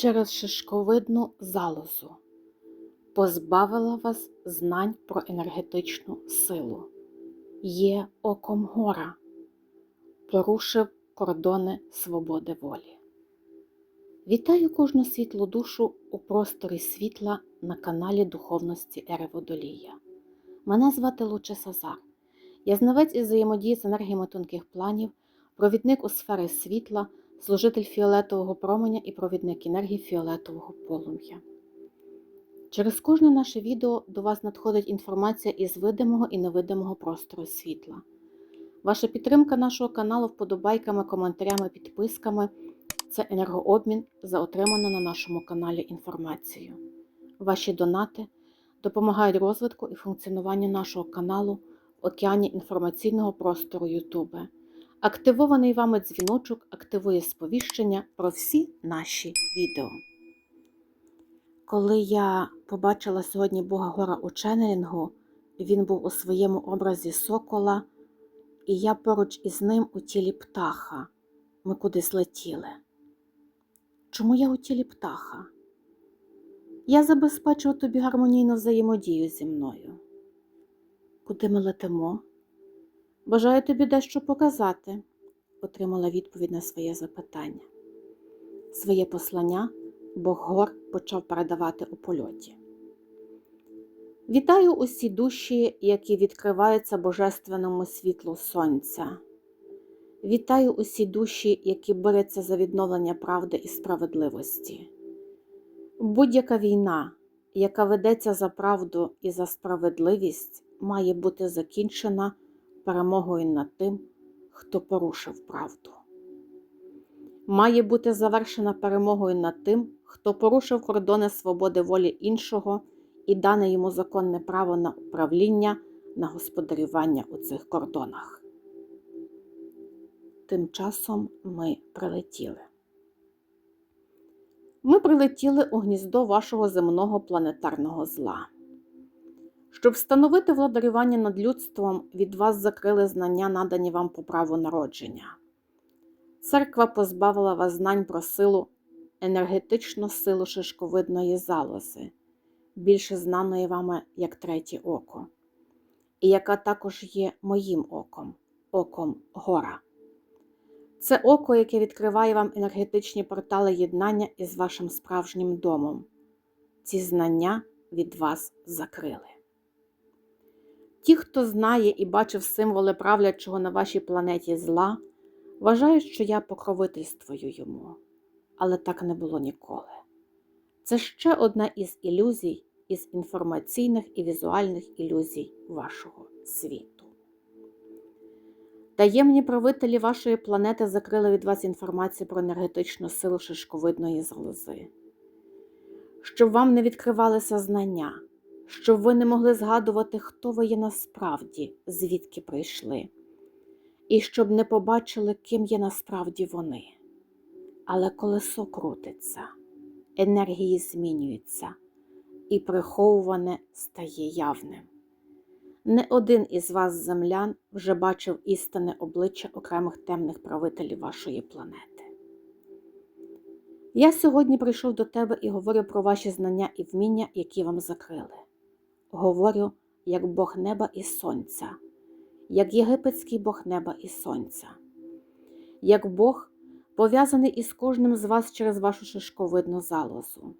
через шишковидну залозу, позбавила вас знань про енергетичну силу, є оком гора, порушив кордони свободи волі. Вітаю кожну світлу душу у просторі світла на каналі Духовності Ери Водолія. Мене звати Луче Сазар. Я знавець із взаємодії з енергіями тонких планів, провідник у сфери світла, служитель фіолетового променя і провідник енергії фіолетового полум'я. Через кожне наше відео до вас надходить інформація із видимого і невидимого простору світла. Ваша підтримка нашого каналу вподобайками, коментарями, підписками це енергообмін за отриману на нашому каналі інформацію. Ваші донати допомагають розвитку і функціонуванню нашого каналу в океані інформаційного простору Ютубе. Активований вами дзвіночок активує сповіщення про всі наші відео. Коли я побачила сьогодні Бога Гора у ченнелінгу, він був у своєму образі сокола, і я поруч із ним у тілі птаха. Ми кудись летіли. Чому я у тілі птаха? Я забезпечив тобі гармонійну взаємодію зі мною. Куди ми летимо? Бажаю тобі дещо показати, отримала відповідь на своє запитання. Своє послання Бог гор почав передавати у польоті. Вітаю усі душі, які відкриваються божественному світлу Сонця. Вітаю усі душі, які борються за відновлення правди і справедливості. Будь-яка війна, яка ведеться за правду і за справедливість, має бути закінчена перемогою над тим, хто порушив правду. Має бути завершена перемогою над тим, хто порушив кордони свободи волі іншого і дане йому законне право на управління, на господарювання у цих кордонах. Тим часом ми прилетіли. Ми прилетіли у гніздо вашого земного планетарного зла. Щоб встановити владарювання над людством, від вас закрили знання, надані вам по праву народження. Церква позбавила вас знань про силу, енергетичну силу шишковидної залози, більше знаної вами як третє око, і яка також є моїм оком, оком гора. Це око, яке відкриває вам енергетичні портали єднання із вашим справжнім домом. Ці знання від вас закрили. Ті, хто знає і бачив символи правлячого на вашій планеті зла, вважають, що я покровительствую йому, але так не було ніколи. Це ще одна із ілюзій, із інформаційних і візуальних ілюзій вашого світу. Таємні правителі вашої планети закрили від вас інформацію про енергетичну силу шишковидної залози, щоб вам не відкривалися знання, щоб ви не могли згадувати, хто ви є насправді, звідки прийшли, і щоб не побачили, ким є насправді вони. Але колесо крутиться, енергії змінюються, і приховуване стає явним. Не один із вас, землян, вже бачив істинне обличчя окремих темних правителів вашої планети. Я сьогодні прийшов до тебе і говорю про ваші знання і вміння, які вам закрили. Говорю, як Бог неба і сонця, як єгипетський Бог неба і сонця, як Бог пов'язаний із кожним з вас через вашу шишковидну залозу,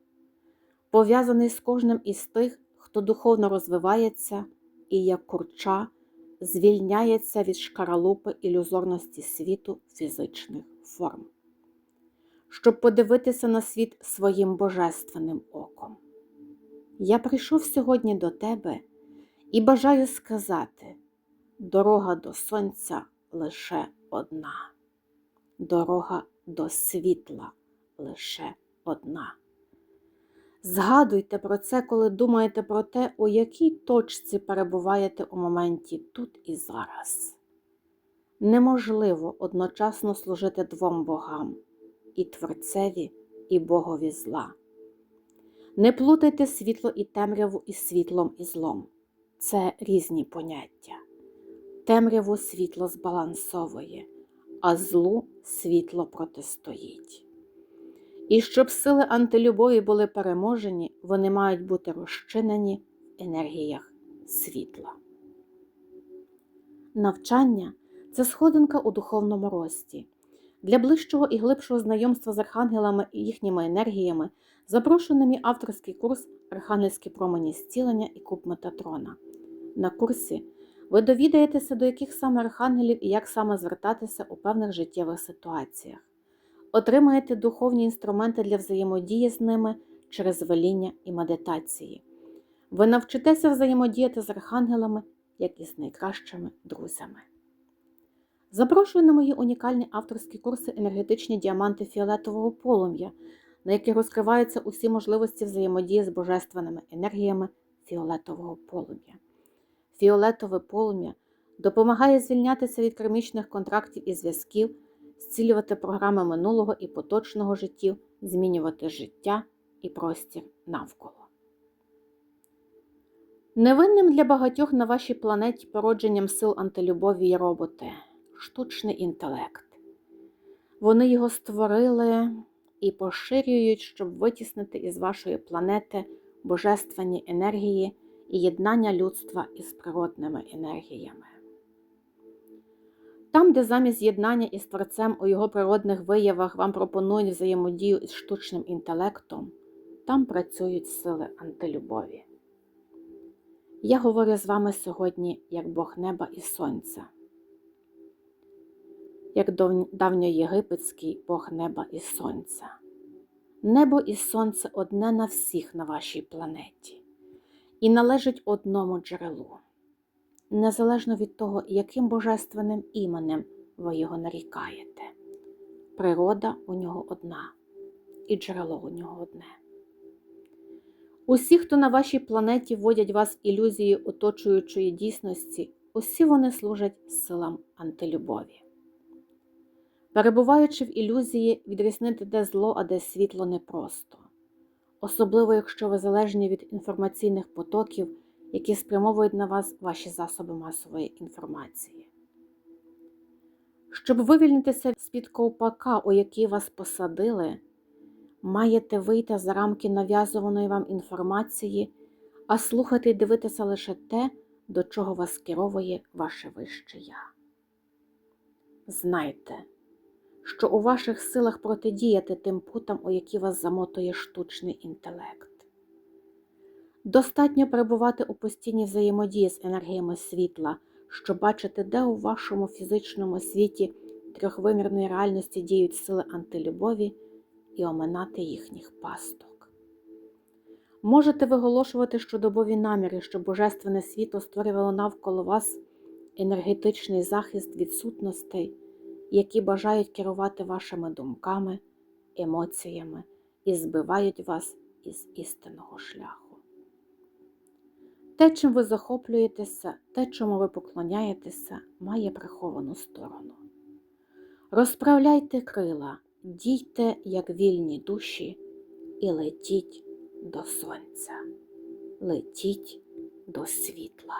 пов'язаний з кожним із тих, хто духовно розвивається і як курча звільняється від шкаралупи ілюзорності світу фізичних форм, щоб подивитися на світ своїм божественним оком. Я прийшов сьогодні до тебе і бажаю сказати: дорога до сонця лише одна, дорога до світла лише одна. Згадуйте про це, коли думаєте про те, у якій точці перебуваєте у моменті тут і зараз. Неможливо одночасно служити двом богам і Творцеві, і Богові зла. Не плутайте світло і темряву із світлом і злом. Це різні поняття. Темряву світло збалансовує, а злу світло протистоїть. І щоб сили антилюбові були переможені, вони мають бути розчинені в енергіях світла. Навчання це сходинка у духовному рості. Для ближчого і глибшого знайомства з архангелами і їхніми енергіями мій авторський курс Архангельські промені зцілення і куб Метатрона. На курсі ви довідаєтеся, до яких саме архангелів і як саме звертатися у певних життєвих ситуаціях. Отримаєте духовні інструменти для взаємодії з ними через веління і медитації. Ви навчитеся взаємодіяти з архангелами, як з найкращими друзями. Запрошую на мої унікальні авторські курси енергетичні діаманти фіолетового полум'я, на які розкриваються усі можливості взаємодії з божественними енергіями фіолетового полум'я. Фіолетове полум'я допомагає звільнятися від кермічних контрактів і зв'язків, зцілювати програми минулого і поточного життів, змінювати життя і простір навколо. Невинним для багатьох на вашій планеті породженням сил антилюбові є роботи, штучний інтелект. Вони його створили і поширюють, щоб витіснити із вашої планети божественні енергії і єднання людства із природними енергіями. Там, де замість єднання із Творцем у його природних виявах вам пропонують взаємодію із штучним інтелектом, там працюють сили антилюбові. Я говорю з вами сьогодні як Бог неба і сонця, як давньоєгипетський Бог неба і сонця. Небо і сонце одне на всіх на вашій планеті і належить одному джерелу, незалежно від того, яким божественним іменем ви його нарікаєте. Природа у нього одна, і джерело у нього одне. Усі, хто на вашій планеті вводять вас ілюзії оточуючої дійсності, усі вони служать силам антилюбові. Перебуваючи в ілюзії, відрізнити де зло, а де світло непросто, особливо якщо ви залежні від інформаційних потоків, які спрямовують на вас ваші засоби масової інформації. Щоб вивільнитися з-під ковпака, у який вас посадили, маєте вийти за рамки нав'язуваної вам інформації, а слухати і дивитися лише те, до чого вас керовує ваше вище я. Знайте, що у ваших силах протидіяти тим путам, у які вас замотує штучний інтелект. Достатньо перебувати у постійній взаємодії з енергіями світла, щоб бачити, де у вашому фізичному світі трьохвимірної реальності діють сили антилюбові і оминати їхніх пасток. Можете виголошувати щодобові наміри, щоб Божественне світло створювало навколо вас енергетичний захист від сутностей, які бажають керувати вашими думками, емоціями і збивають вас із істинного шляху. Те, чим ви захоплюєтеся, те, чому ви поклоняєтеся, має приховану сторону. Розправляйте крила, дійте, як вільні душі, і летіть до сонця, летіть до світла.